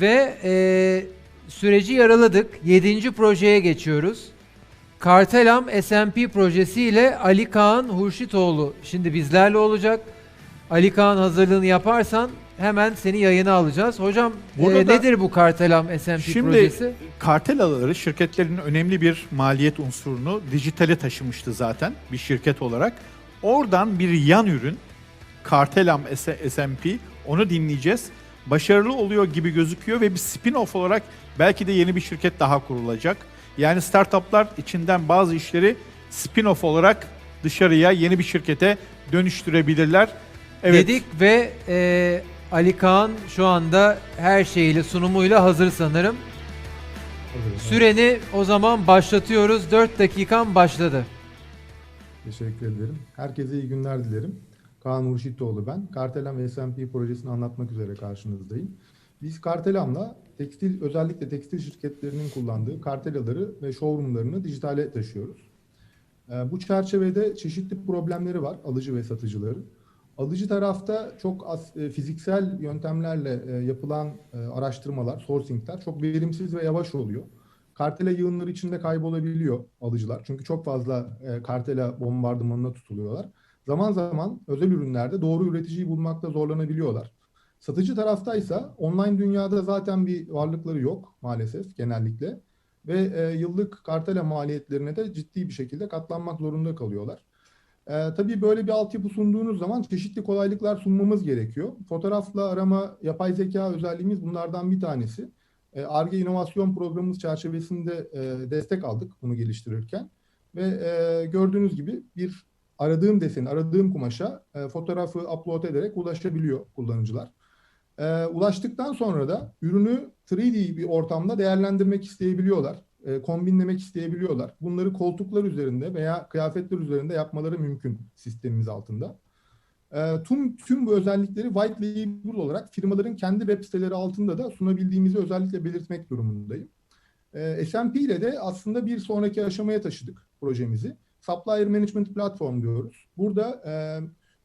Ve e, süreci yaraladık. 7. projeye geçiyoruz. Kartelam SMP projesi ile Ali Kaan Hurşitoğlu şimdi bizlerle olacak. Ali Kaan hazırlığını yaparsan hemen seni yayına alacağız. Hocam e, nedir bu Kartelam SMP Şimdi projesi? kartel ağları şirketlerin önemli bir maliyet unsurunu dijitale taşımıştı zaten bir şirket olarak. Oradan bir yan ürün Kartelam SMP onu dinleyeceğiz. Başarılı oluyor gibi gözüküyor ve bir spin-off olarak belki de yeni bir şirket daha kurulacak. Yani startuplar içinden bazı işleri spin-off olarak dışarıya yeni bir şirkete dönüştürebilirler. Evet. Dedik ve e, Ali Kaan şu anda her şeyiyle sunumuyla hazır sanırım. Süreni o zaman başlatıyoruz. 4 dakikan başladı. Teşekkür ederim. Herkese iyi günler dilerim. Kaan Murşitoğlu ben. Kartelam ve SMP projesini anlatmak üzere karşınızdayım. Biz Kartelam'la tekstil, özellikle tekstil şirketlerinin kullandığı kartelaları ve showroomlarını dijitale taşıyoruz. Ee, Bu çerçevede çeşitli problemleri var alıcı ve satıcıların. Alıcı tarafta çok az e, fiziksel yöntemlerle e, yapılan e, araştırmalar, sourcingler çok verimsiz ve yavaş oluyor. Kartela yığınları içinde kaybolabiliyor alıcılar. Çünkü çok fazla kartela bombardımanına tutuluyorlar. Zaman zaman özel ürünlerde doğru üreticiyi bulmakta zorlanabiliyorlar. Satıcı taraftaysa online dünyada zaten bir varlıkları yok maalesef genellikle. Ve e, yıllık kartela maliyetlerine de ciddi bir şekilde katlanmak zorunda kalıyorlar. E, tabii böyle bir altyapı sunduğunuz zaman çeşitli kolaylıklar sunmamız gerekiyor. Fotoğrafla arama, yapay zeka özelliğimiz bunlardan bir tanesi. E, ARGE inovasyon programımız çerçevesinde e, destek aldık bunu geliştirirken. Ve e, gördüğünüz gibi bir aradığım deseni, aradığım kumaşa e, fotoğrafı upload ederek ulaşabiliyor kullanıcılar. E, ulaştıktan sonra da ürünü 3D bir ortamda değerlendirmek isteyebiliyorlar. E, kombinlemek isteyebiliyorlar. Bunları koltuklar üzerinde veya kıyafetler üzerinde yapmaları mümkün sistemimiz altında. E, tüm tüm bu özellikleri white label olarak firmaların kendi web siteleri altında da sunabildiğimizi özellikle belirtmek durumundayım. E, SMP ile de aslında bir sonraki aşamaya taşıdık projemizi. Supplier Management Platform diyoruz. Burada e,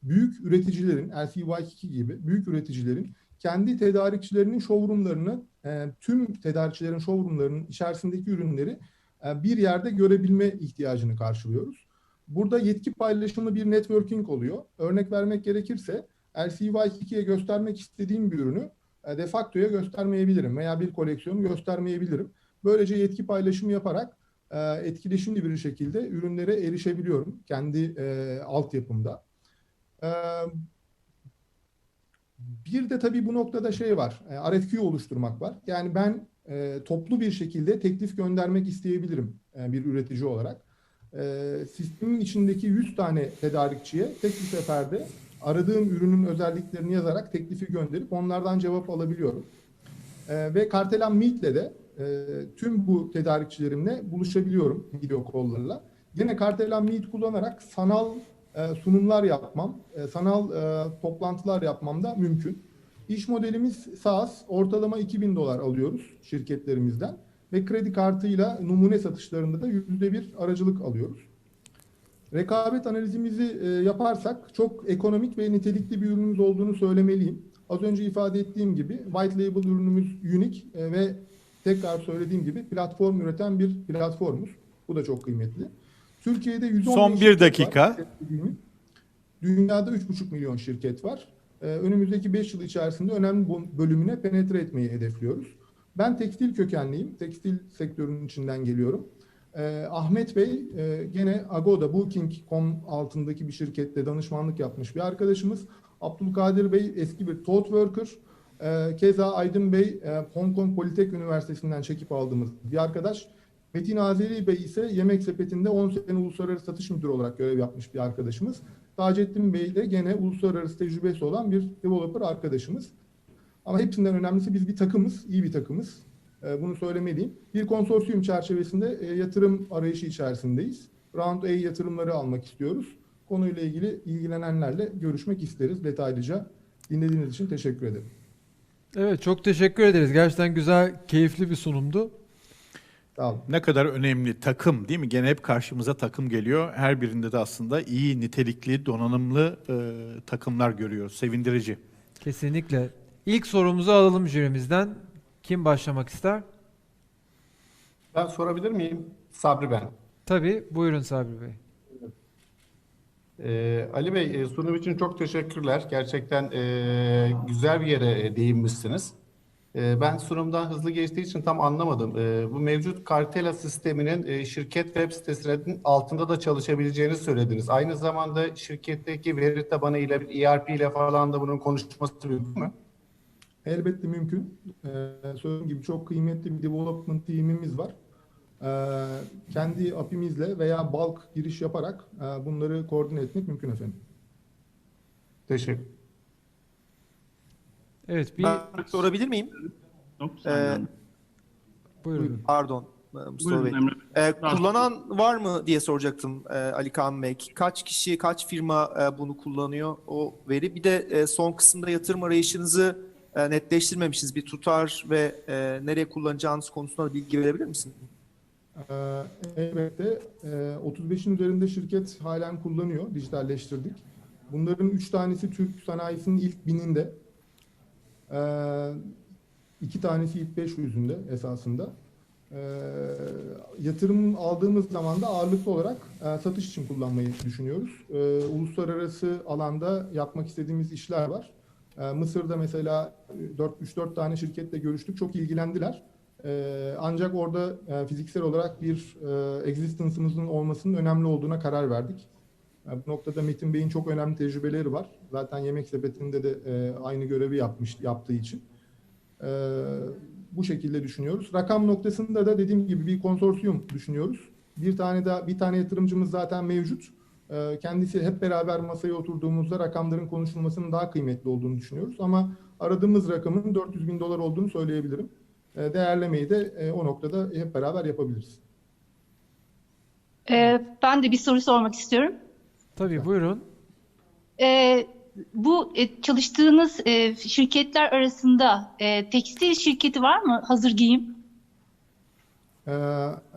büyük üreticilerin, LCY2 gibi büyük üreticilerin kendi tedarikçilerinin showroomlarını, e, tüm tedarikçilerin showroomlarının içerisindeki ürünleri e, bir yerde görebilme ihtiyacını karşılıyoruz. Burada yetki paylaşımlı bir networking oluyor. Örnek vermek gerekirse LCY2'ye göstermek istediğim bir ürünü e, de facto'ya göstermeyebilirim veya bir koleksiyonu göstermeyebilirim. Böylece yetki paylaşımı yaparak etkileşimli bir şekilde ürünlere erişebiliyorum kendi e, altyapımda. E, bir de tabii bu noktada şey var, e, RFQ oluşturmak var. Yani ben e, toplu bir şekilde teklif göndermek isteyebilirim e, bir üretici olarak. E, sistemin içindeki 100 tane tedarikçiye tek bir seferde aradığım ürünün özelliklerini yazarak teklifi gönderip onlardan cevap alabiliyorum. E, ve Kartelan Meet'le de e, tüm bu tedarikçilerimle buluşabiliyorum video call'larla. Yine Kartelan Meet kullanarak sanal e, sunumlar yapmam, e, sanal e, toplantılar yapmam da mümkün. İş modelimiz SaaS, ortalama 2000 dolar alıyoruz şirketlerimizden ve kredi kartıyla numune satışlarında da %1 aracılık alıyoruz. Rekabet analizimizi e, yaparsak çok ekonomik ve nitelikli bir ürünümüz olduğunu söylemeliyim. Az önce ifade ettiğim gibi white label ürünümüz unique e, ve tekrar söylediğim gibi platform üreten bir platformuz. Bu da çok kıymetli. Türkiye'de 110 Son bir dakika. var. Dünyada 3,5 milyon şirket var. Ee, önümüzdeki 5 yıl içerisinde önemli bölümüne penetre etmeyi hedefliyoruz. Ben tekstil kökenliyim. Tekstil sektörünün içinden geliyorum. Ee, Ahmet Bey e, gene Agoda, Booking.com altındaki bir şirkette danışmanlık yapmış bir arkadaşımız. Abdülkadir Bey eski bir Thought Worker. Ee, keza Aydın Bey e, Hong Kong Politek Üniversitesi'nden çekip aldığımız bir arkadaş. Metin Azeri Bey ise Yemek Sepeti'nde 10 sene uluslararası satış müdürü olarak görev yapmış bir arkadaşımız. Taceddin Bey de gene uluslararası tecrübesi olan bir developer arkadaşımız. Ama hepsinden önemlisi biz bir takımız, iyi bir takımız. Ee, bunu söylemeliyim. Bir konsorsiyum çerçevesinde e, yatırım arayışı içerisindeyiz. Round A yatırımları almak istiyoruz. Konuyla ilgili ilgilenenlerle görüşmek isteriz detaylıca. Dinlediğiniz için teşekkür ederim. Evet çok teşekkür ederiz. Gerçekten güzel, keyifli bir sunumdu. Olun. Ne kadar önemli takım değil mi? Gene hep karşımıza takım geliyor. Her birinde de aslında iyi, nitelikli, donanımlı e, takımlar görüyoruz. Sevindirici. Kesinlikle. İlk sorumuzu alalım jürimizden. Kim başlamak ister? Ben sorabilir miyim? Sabri ben. Tabii, buyurun Sabri Bey. Ee, Ali Bey, e, sunum için çok teşekkürler. Gerçekten e, güzel bir yere e, değinmişsiniz. Ben sunumdan hızlı geçtiği için tam anlamadım. Bu mevcut Kartela sisteminin şirket web sitesinin altında da çalışabileceğini söylediniz. Aynı zamanda şirketteki veri tabanı ile ERP ile falan da bunun konuşması mümkün mü? Elbette mümkün. Ee, söylediğim gibi çok kıymetli bir development team'imiz var. Ee, kendi API'mizle veya bulk giriş yaparak e, bunları koordine etmek mümkün efendim. Teşekkür. Evet, bir Ben sorabilir miyim? Yok, Ee, buyurun. Pardon e, Mustafa Bey. Buyurun Emre. Ee, kullanan var mı diye soracaktım e, Ali Kaan Bey. Kaç kişi, kaç firma e, bunu kullanıyor o veri? Bir de e, son kısımda yatırım arayışınızı e, netleştirmemişsiniz. Bir tutar ve e, nereye kullanacağınız konusunda da bilgi verebilir misin? Ee, elbette e, 35'in üzerinde şirket halen kullanıyor, dijitalleştirdik. Bunların 3 tanesi Türk sanayisinin ilk bininde. Ee, iki tanesi ilk 500'ünde esasında. Ee, yatırım aldığımız zaman da ağırlıklı olarak e, satış için kullanmayı düşünüyoruz. Uluslararası alanda yapmak istediğimiz işler var. Mısır'da mesela 3-4 tane şirketle görüştük, çok ilgilendiler. Ee, ancak orada e, fiziksel olarak bir e, existence'ımızın olmasının önemli olduğuna karar verdik. E, bu noktada Metin Bey'in çok önemli tecrübeleri var. Zaten yemek sepetinde de e, aynı görevi yapmış yaptığı için. Bu şekilde düşünüyoruz. Rakam noktasında da dediğim gibi bir konsorsiyum düşünüyoruz. Bir tane daha bir tane yatırımcımız zaten mevcut. Kendisi hep beraber masaya oturduğumuzda rakamların konuşulmasının daha kıymetli olduğunu düşünüyoruz. Ama aradığımız rakamın 400 bin dolar olduğunu söyleyebilirim. E, değerlemeyi de e, o noktada hep beraber yapabiliriz. Ee, ben de bir soru sormak istiyorum. Tabii, buyurun. Ee, bu e, çalıştığınız e, şirketler arasında e, tekstil şirketi var mı? Hazır giyim. Ee,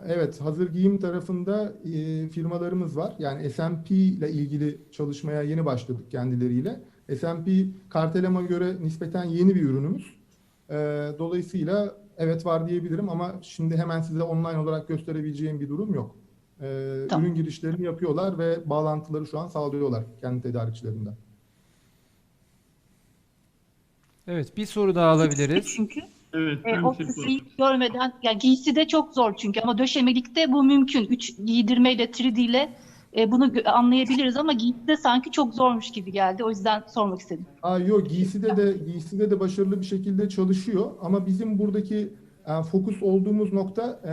Evet, hazır giyim tarafında e, firmalarımız var. Yani S&P ile ilgili çalışmaya yeni başladık kendileriyle. S&P Kartelam'a göre nispeten yeni bir ürünümüz. Ee, Dolayısıyla evet var diyebilirim ama şimdi hemen size online olarak gösterebileceğim bir durum yok. Ee, Tamam. Ürün girişlerini yapıyorlar ve bağlantıları şu an sağlıyorlar kendi tedarikçilerinden. Evet, bir soru daha alabiliriz. Çünkü Evet, e, o bir şey kısayı görmeden, yani giysi de çok zor çünkü ama döşemelikte bu mümkün. Üç giydirmeyle, 3D ile e, bunu anlayabiliriz ama giyside sanki çok zormuş gibi geldi. O yüzden sormak istedim. Aa, yok giyside de giyside de başarılı bir şekilde çalışıyor ama bizim buradaki e, fokus olduğumuz nokta e,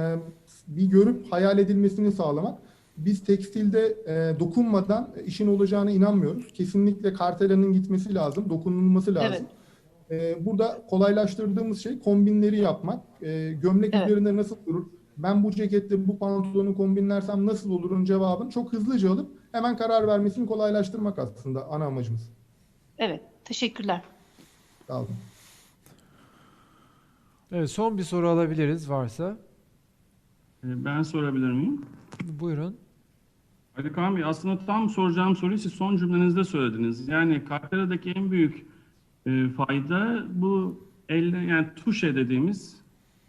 bir görüp hayal edilmesini sağlamak. Biz tekstilde e, dokunmadan işin olacağına inanmıyoruz. Kesinlikle kartelanın gitmesi lazım, dokunulması lazım. E, burada kolaylaştırdığımız şey kombinleri yapmak. E, gömlek Evet. üzerinde nasıl durur? Ben bu ceketle bu pantolonu kombinlersem nasıl olurun cevabını çok hızlıca alıp hemen karar vermesini kolaylaştırmak aslında ana amacımız. Evet, teşekkürler. Sağ olun. Evet, son bir soru alabiliriz varsa. Ee, Ben sorabilir miyim? Buyurun. Ali Kaan Bey aslında tam soracağım soruyu siz son cümlenizde söylediniz. Yani Kartela'daki en büyük e, fayda bu elle yani tuşe dediğimiz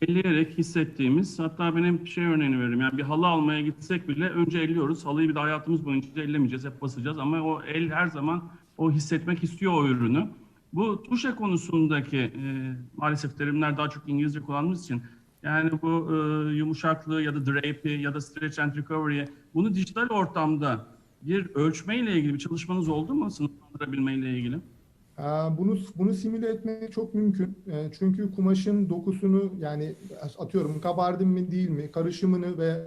elleyerek hissettiğimiz hatta ben hep şey örneğini veririm. Yani bir halı almaya gitsek bile önce elliyoruz. Halıyı bir de hayatımız boyunca ellemeyeceğiz. Hep basacağız ama o el her zaman o hissetmek istiyor o ürünü. Bu tuşe konusundaki e, maalesef terimler daha çok İngilizce kullandığımız için yani bu e, yumuşaklığı ya da drape'i ya da stretch and recovery bunu dijital ortamda bir ölçmeyle ilgili bir çalışmanız oldu mu sınıflandırabilmeyle ilgili? Aa, Bunu bunu simüle etmek çok mümkün. E, Çünkü kumaşın dokusunu yani atıyorum kabardin mi değil mi karışımını ve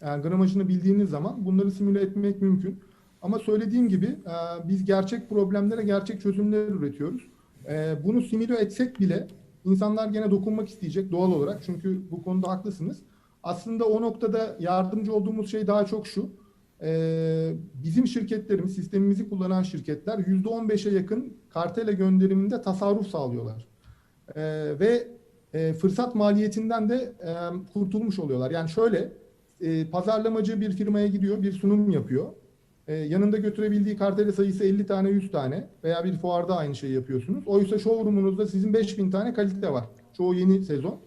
yani gramajını bildiğiniz zaman bunları simüle etmek mümkün. Ama söylediğim gibi e, biz gerçek problemlere gerçek çözümler üretiyoruz. E, Bunu simüle etsek bile insanlar gene dokunmak isteyecek doğal olarak. Çünkü bu konuda haklısınız. Aslında o noktada yardımcı olduğumuz şey daha çok şu. Ee, bizim şirketlerimiz, sistemimizi kullanan şirketler %15'e yakın kartele gönderiminde tasarruf sağlıyorlar. Ee, ve e, fırsat maliyetinden de e, kurtulmuş oluyorlar. Yani şöyle, e, pazarlamacı bir firmaya gidiyor, bir sunum yapıyor. Yanında götürebildiği kartele sayısı 50 tane, 100 tane veya bir fuarda aynı şeyi yapıyorsunuz. Oysa showroom'unuzda sizin 5000 tane kalite var. Çoğu yeni sezon.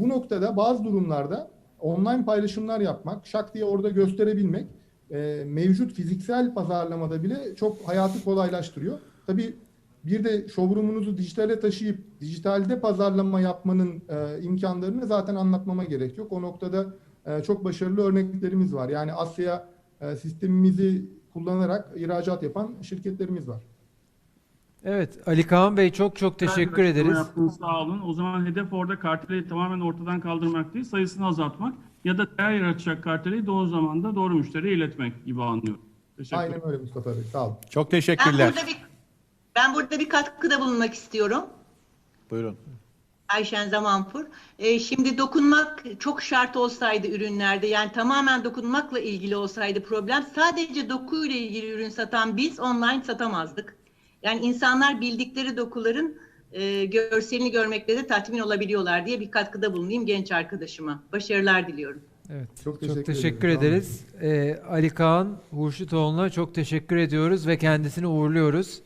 Bu noktada bazı durumlarda online paylaşımlar yapmak, şak diye orada gösterebilmek e, mevcut fiziksel pazarlamada bile çok hayatı kolaylaştırıyor. Tabii bir de showroom'unuzu dijitale taşıyıp dijitalde pazarlama yapmanın e, imkanlarını zaten anlatmama gerek yok. O noktada e, çok başarılı örneklerimiz var. Yani Asya e, sistemimizi kullanarak ihracat yapan şirketlerimiz var. Evet Ali Kaan Bey çok çok teşekkür ederiz. Yaptınız, sağ olun. O zaman hedef orada karteli tamamen ortadan kaldırmak değil, sayısını azaltmak ya da değer yaratacak karteli doğru zamanda doğru müşteriye iletmek gibi anlıyorum. Teşekkür ederim. Aynen öyle Mustafa Bey. Sağ olun. Çok Ben teşekkürler. burada bir ben burada bir katkıda bulunmak istiyorum. Buyurun. Ayşen Zamanpur. Ee, şimdi dokunmak çok şart olsaydı ürünlerde yani tamamen dokunmakla ilgili olsaydı problem sadece dokuyla ilgili ürün satan biz online satamazdık. Yani insanlar bildikleri dokuların e, görselini görmekle de tatmin olabiliyorlar diye bir katkıda bulunayım genç arkadaşıma. Başarılar diliyorum. Evet. Çok Çok teşekkür teşekkür, ederim. Sağ olun. ederiz. Ee, Ali Kaan Hurşitoğlu'na çok teşekkür ediyoruz ve kendisini uğurluyoruz.